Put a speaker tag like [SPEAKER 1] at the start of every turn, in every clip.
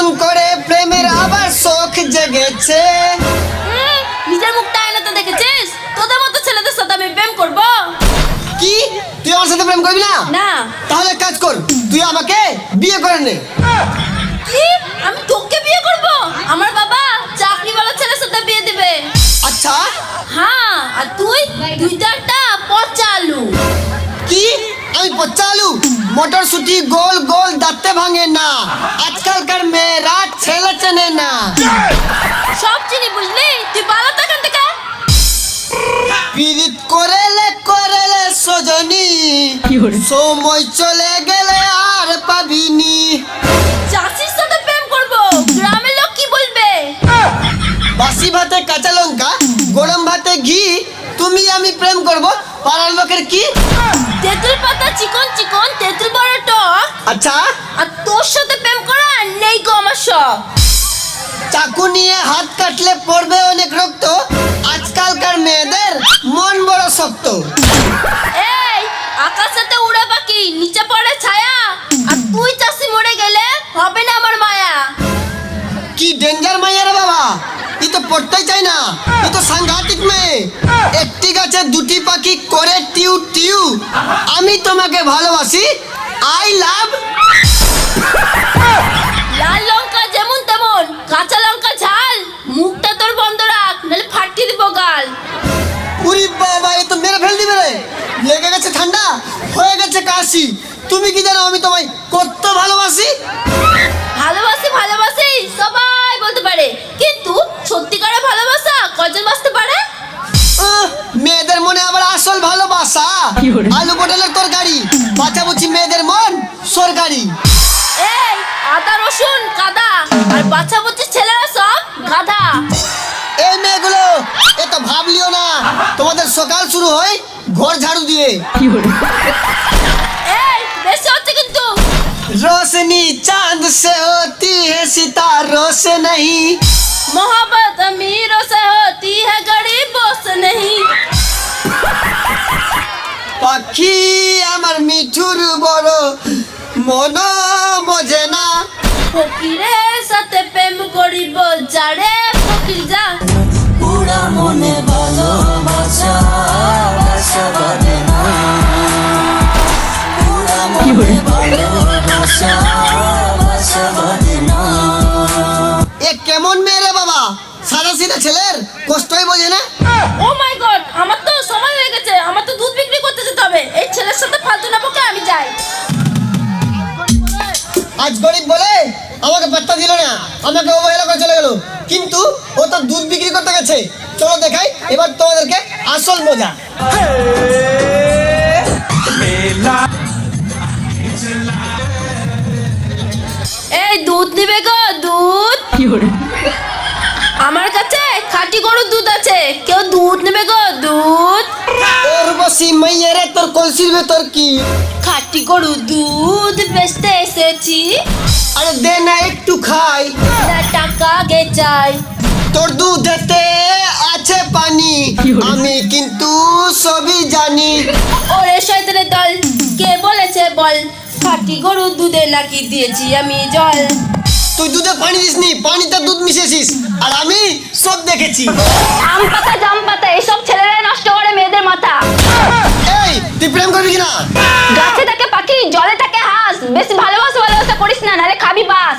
[SPEAKER 1] নতুন করে প্রেমের আবার শখ জেগেছে।
[SPEAKER 2] নিজের মুখটা আয়নাতে দেখেছিস? তোদের মতো ছেলেদের সাথে আমি প্রেম করব?
[SPEAKER 1] কি? তুই আমার সাথে প্রেম করবি না?
[SPEAKER 2] না।
[SPEAKER 1] তাহলে কাজ কর তুই আমাকে বিয়ে করে নে।
[SPEAKER 2] কি? আমি তোকে বিয়ে করব? আমার বাবা চাকরিওয়ালা ছেলের সাথে বিয়ে দিবে।
[SPEAKER 1] আচ্ছা।
[SPEAKER 2] হ্যাঁ আর তুই তো একটা পচা আলু।
[SPEAKER 1] কি? আমি পচালু মটরশুটি গোল গোল দাঁতে ভাঙে না। আজকালকার মেয়েরা ছেলে চেনে না।
[SPEAKER 2] সব চিনি বুঝলি? তুই পালা তো এখান থেকে?
[SPEAKER 1] পীড়িত করেলে করেলে সজনী। সময় চলে গেলে আর পাবিনি।
[SPEAKER 2] চাষির সাথে প্রেম করব গ্রামের লোক কি বলবে?
[SPEAKER 1] বাসি ভাতে কাঁচা লঙ্কা গরম ভাতে ঘি তুমি আমি প্রেম করব পাড়ার লোকের কি?
[SPEAKER 2] তেঁতুল পাতা চিকন চিকন তেঁতুল বড় টক।
[SPEAKER 1] আচ্ছা।
[SPEAKER 2] আর তোর সাথে প্রেম করা নেই গো আমার শখ
[SPEAKER 1] চাকু নিয়ে হাত কাটলে পড়বে অনেক রক্ত আজকালকার মেয়েদের মন বড় শক্ত। পড়তেই চাই না। ই তো সাংঘাতিক মেয়ে। একটি গাছে দুটি পাখি করে টিউ টিউ। আমি তোমাকে ভালোবাসি। I love.
[SPEAKER 2] লাল লঙ্কা যেমন তেমন কাঁচা লঙ্কা ঝাল। মুখটা তোর বন্ধ রাখ নাহলে ফাটিয়ে দিব গাল।
[SPEAKER 1] উরি বাবা এ তো মেরে ফেল দিবে রে লেগে গেছে ঠান্ডা হয়ে গেছে কাশি। তুমি কি জানো আমি তোমায় কত ভালোবাসি?
[SPEAKER 2] ভালোবাসি ভালোবাসি সবাই বলতে পারে। কিন্তু সত্যিকারের ভালোবাসা কজন বাঁচতে পারে?
[SPEAKER 1] মেয়েদের মনে আবার আসল ভালোবাসা। আলু পটলের তরকারি বাঁচাবুচি মেয়েদের মন সরকারি।
[SPEAKER 2] এই আদা রসুন কাদা আর বাচ্চা বুচ্ছি ছেলেরা সব গাধা।
[SPEAKER 1] এই মেয়েগুলো এ তো ভাবলিও না। তোমাদের সকাল শুরু হয় ঘর ঝাড়ু দিয়ে। चांद से होती है सितारों से नहीं
[SPEAKER 2] मोहब्बत अमीरों से होती है गरीबों से नहीं
[SPEAKER 1] পাখি আমার মিঠুর বড় মন বোঝে না
[SPEAKER 2] ফকিরের সাথে প্রেম করিব যারে ফকির যা
[SPEAKER 3] পুরা মনে ভালোবাসা বাসা বাঁধে না পুরা মনে ভালোবাসা
[SPEAKER 1] ছেলের? কষ্টই বোঝে না।
[SPEAKER 2] ও মাই গড আমার তো সময় হয়ে গেছে। আমার তো দুধ বিক্রি করতে যেতে হবে। এই ছেলের সাথে ফালতু না বকে আমি যাই।
[SPEAKER 1] আজ গরিব বলে আমাকে পাত্তা দিল না। আমাকে অবহেলা করে চলে গেল। কিন্তু ও তো দুধ বিক্রি করতে গেছে। চলো দেখাই এবার তোমাদেরকে আসল মজা।
[SPEAKER 2] এই দুধ নিবে গো দুধ। কি খাঁটি গরুর দুধ আছে। কেউ দুধ নেবে গো দুধ।
[SPEAKER 1] ওর বসি মাইয়েরে তোর কলসির ভেতর কি?
[SPEAKER 2] খাঁটি গরুর দুধ বেচতে এসেছি।
[SPEAKER 1] আরে দে না একটু খাই।
[SPEAKER 2] না টাকা গে চাই।
[SPEAKER 1] তোর দুধেতে আছে পানি। আমি কিন্তু সবই জানি।
[SPEAKER 2] ওরে শয়তানের দল কে বলেছে বল? খাঁটি গরুর দুধে নাকি দিয়েছি আমি জল।
[SPEAKER 1] তুই দুধে পানি দিসনি পানিতে দুধ মিশিয়েছিস আর আমি সব দেখেছি।
[SPEAKER 2] আম পাতা জাম পাতা এসব ছেলেরাই নষ্ট করে মেয়েদের মাথা।
[SPEAKER 1] এই তুই প্রেম করবি কিনা?
[SPEAKER 2] গাছে থাকে পাখি জলে থাকে হাঁস। বেশি ভালোবাসা ভালোবাসা করিস না নালে খাবি বাস।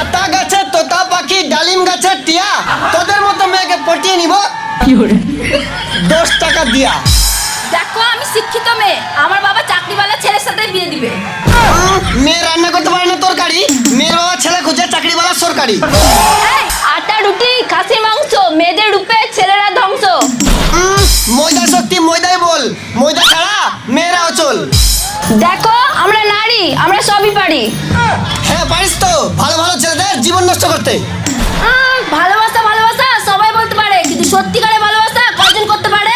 [SPEAKER 1] আতা গাছে তোতা পাখি ডালিম গাছে টিয়া তোদের মতো মেয়েকে পটিয়ে নিব। কি দশ টাকা দিয়া।
[SPEAKER 2] দেখো আমি শিক্ষিত মেয়ে। আমার বাবা চাকরিওয়ালা ছেলের সাথে বিয়ে দিবে।
[SPEAKER 1] মেয়ে রান্না করতে পারে না তরকারি মেয়ের চাকরিওয়ালা
[SPEAKER 2] আটা রুটি খাসির মাংস মেয়েদের রূপে ছেলেরা ধ্বংস।
[SPEAKER 1] ময়দা সত্যি ময়দাই বল। ময়দা ছাড়া মেয়েরা অচল।
[SPEAKER 2] দেখো আমরা নারী আমরা সবই পারি।
[SPEAKER 1] হ্যাঁ পারিস তো। ভালো ভালো ছেলেদের জীবন নষ্ট করতে।
[SPEAKER 2] ভালোবাসা ভালোবাসা সবাই বলতে পারে কিন্তু সত্যিকারের ভালোবাসা কজন করতে পারে?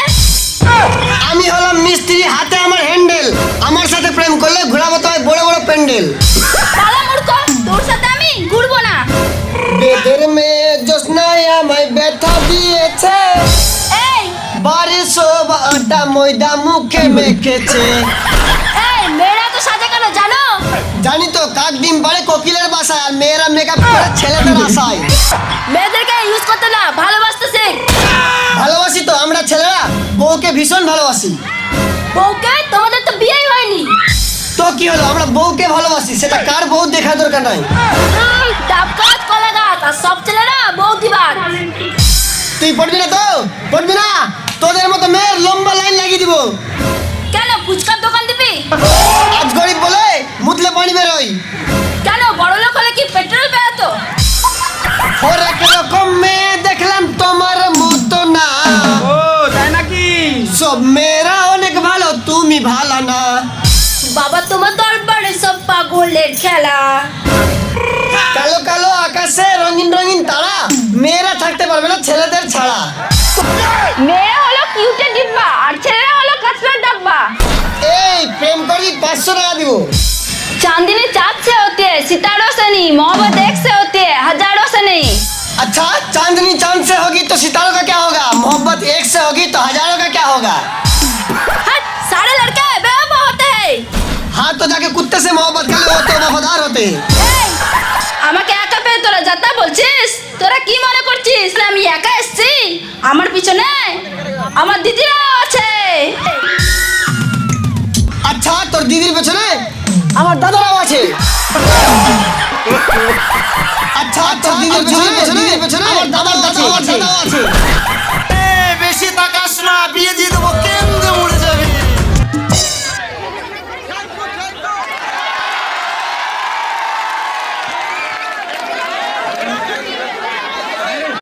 [SPEAKER 1] আমি হলাম মিস্ত্রি হাতে আমার হ্যান্ডেল আমার সাথে প্রেম করলে ঘোরাবো তোমায় বড় বড় প্যান্ডেল আটা ময়দা মুখে মেখেছে।
[SPEAKER 2] এই মেয়েরা তো সাজে কেন জানো?
[SPEAKER 1] জানি তো কাক ডিম পাড়ে কোকিলের বাসায় আর মেয়েরা মেকআপ করে ছেলেদের আশায়
[SPEAKER 2] মেয়েদেরকে ইউজ করতে না ভালোবাসতে শেখ
[SPEAKER 1] ভালোবাসি তো আমরা ছেলেরা বউকে ভীষণ ভালোবাসি।
[SPEAKER 2] বউকে? তোমাদের তো বিয়েই হয়নি।
[SPEAKER 1] তো কি হলো আমরা বউকে ভালোবাসি সেটা কার বউ দেখার দরকার নাই।
[SPEAKER 2] ডাব গাছ কলা গাছ আর সব ছেলেরা বউ দিবার।
[SPEAKER 1] তুই পড়বি না তো? পড়বি না? তোদের মতো মেয়ের লম্বা লাইন লাগিয়ে দিব।
[SPEAKER 2] কেন ফুচকার দোকান দিবি?
[SPEAKER 1] আজ গরিব বলে মুতলে পানি বেরোই
[SPEAKER 2] কেন বড় লোক হলে কি পেট্রোল বেরোতো?
[SPEAKER 1] ওর এক রকম মেয়ে দেখলাম তোমার মতো না।
[SPEAKER 4] ও তাই নাকি?
[SPEAKER 1] সব মেয়েরা অনেক ভালো তুমি ভালো না।
[SPEAKER 2] বাবা তোমার দরবারে সব পাগলের খেলা।
[SPEAKER 1] কালো কালো আকাশে রঙিন রঙিন তারা। মেয়েরা থাকতে পারবে না ছেলেদের ছাড়া।
[SPEAKER 2] মেয়েরা
[SPEAKER 1] প্রেম করি পাঁচশো টাকা দিব
[SPEAKER 2] चांदनी चाँद से होती है सितारों से नहीं मोहब्बत एक से होती है हजारों से नहीं
[SPEAKER 1] अच्छा चांदनी चांद से होगी तो सितारों का क्या होगा मोहब्बत एक से होगी तो हजारों का क्या होगा
[SPEAKER 2] हट सारे लड़के बेवफा होते हैं
[SPEAKER 1] हाँ तो जाके कुत्ते से मोहब्बत कर लो तो वफादार होते हैं
[SPEAKER 2] এই, আমাকে একা পেয়ে তোরা যাতা বলছিস তোরা কি মনে করছিস না আমি একা এসছি আমার পিছনে আমার দিদিরাও আছে
[SPEAKER 1] আচ্ছা তোর দিদির পেছনে? আমার দাদারাও আছে। আচ্ছা আচ্ছা দিদির পেছনে দিদির পেছনে। আমার দাদার দাদাও আছে।